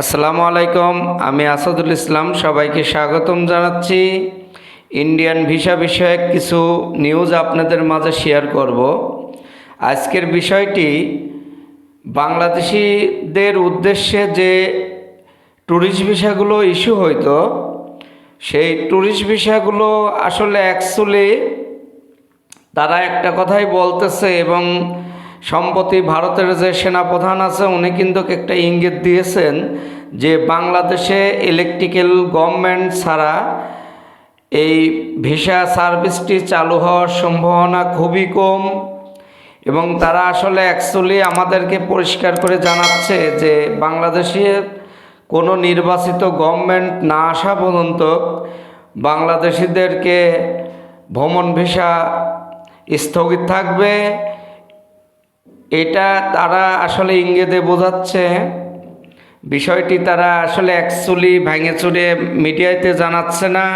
আসসালামু আলাইকুম, আমি আসাদুল ইসলাম, সবাইকে স্বাগতম জানাচ্ছি। ইন্ডিয়ান ভিসা বিষয়ক কিছু নিউজ আপনাদের মাঝে শেয়ার করব। আজকের বিষয়টি, বাংলাদেশিদের উদ্দেশ্যে যে ট্যুরিস্ট ভিসাগুলো ইস্যু হইতো, সেই ট্যুরিস্ট ভিসাগুলো আসলে অ্যাকচুয়ালি তারা একটা কথাই বলতেছে এবং সম্প্রতি ভারতের যে সেনাপ্রধান আছে, উনি কিন্তু একটা ইঙ্গিত দিয়েছেন যে বাংলাদেশে ইলেকট্রিক্যাল গভর্নমেন্ট ছাড়া এই ভিসা সার্ভিসটি চালু হওয়ার সম্ভাবনা খুবই কম। এবং তারা আসলে অ্যাকচুয়ালি আমাদেরকে পরিষ্কার করে জানাচ্ছে যে বাংলাদেশে কোনো নির্বাচিত গভর্নমেন্ট না আসা পর্যন্ত বাংলাদেশিদেরকে ভ্রমণ ভিসা স্থগিত থাকবে। এটা তারা আসলে ইঙ্গিতে বোঝাচ্ছে, বিষয়টি তারা আসলে অ্যাকচুয়ালি ভেঙে চুরে মিডিয়াতে জানাচ্ছে না।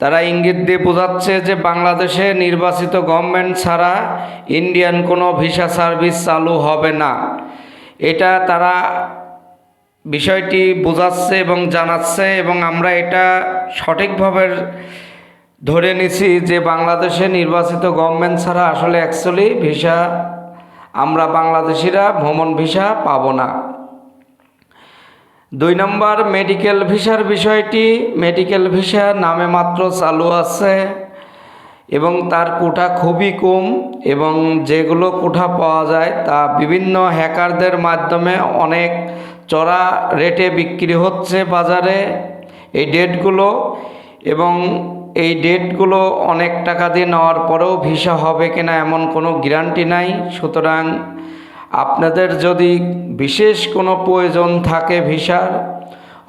তারা ইঙ্গিত দিয়ে বোঝাচ্ছে যে বাংলাদেশে নির্বাচিত গভর্নমেন্ট ছাড়া ইন্ডিয়ান কোনো ভিসা সার্ভিস চালু হবে না। এটা তারা বিষয়টি বোঝাচ্ছে এবং জানাচ্ছে এবং আমরা এটা সঠিকভাবে ধরে নিছি যে বাংলাদেশে নির্বাচিত গভর্নমেন্ট ছাড়া আসলে অ্যাকচুয়ালি ভিসা আমরা বাংলাদেশিরা ভ্রমণ ভিসা পাবো না। দুই নম্বর, মেডিকেল ভিসার বিষয়টি, মেডিকেল ভিসা নামে মাত্র চালু আছে এবং তার কোটা খুবই কম এবং যেগুলো কোঠা পাওয়া যায় তা বিভিন্ন হ্যাকারদের মাধ্যমে অনেক চড়া রেটে বিক্রি হচ্ছে বাজারে এই ডেটগুলো এবং এই ডেটগুলো অনেক টাকা দিয়ে নেওয়ার পরেও ভিসা হবে কিনা এমন কোনো গ্যারান্টি নাই। সুতরাং আপনাদের যদি বিশেষ কোনো প্রয়োজন থাকে ভিসার,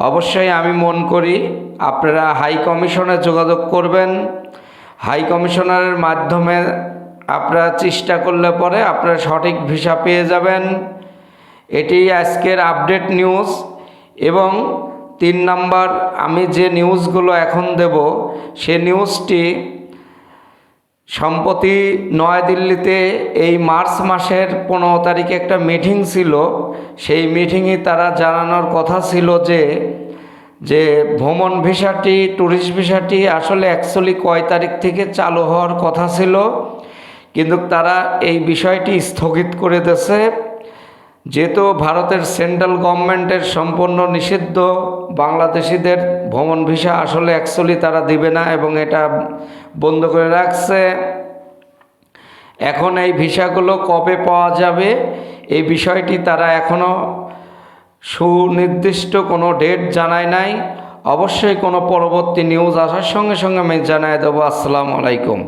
অবশ্যই আমি মন করি আপনারা হাই কমিশনে যোগাযোগ করবেন। হাই কমিশনারের মাধ্যমে আপনারা চেষ্টা করলে পরে আপনারা সঠিক ভিসা পেয়ে যাবেন। এটি আজকের আপডেট নিউজ এবং তিন নাম্বার, আমি যে নিউজগুলো এখন দেব, সে নিউজটি সম্প্রতি নয়াদিল্লিতে এই মার্চ মাসের পনেরো তারিখে একটা মিটিং ছিল। সেই মিটিংয়ে তারা জানানোর কথা ছিল যে যে ভ্রমণ ভিসাটি, ট্যুরিস্ট ভিসাটি আসলে অ্যাকচুয়ালি কয় তারিখ থেকে চালু হওয়ার কথা ছিল। কিন্তু তারা এই বিষয়টি স্থগিত করে দিয়েছে। যেহেতু ভারতের সেন্ট্রাল গভর্নমেন্টের সম্পূর্ণ নিষিদ্ধ, বাংলাদেশিদের ভ্রমণ ভিসা আসলে অ্যাকচুয়ালি তারা দিবে না এবং এটা বন্ধ করে রাখছে। এখন এই ভিসাগুলো কবে পাওয়া যাবে এই বিষয়টি তারা এখনও সুনির্দিষ্ট কোনো ডেট জানায় নাই। অবশ্যই কোনো পরবর্তী নিউজ আসার সঙ্গে সঙ্গে আমি জানাই দেবো। আসসালামু আলাইকুম।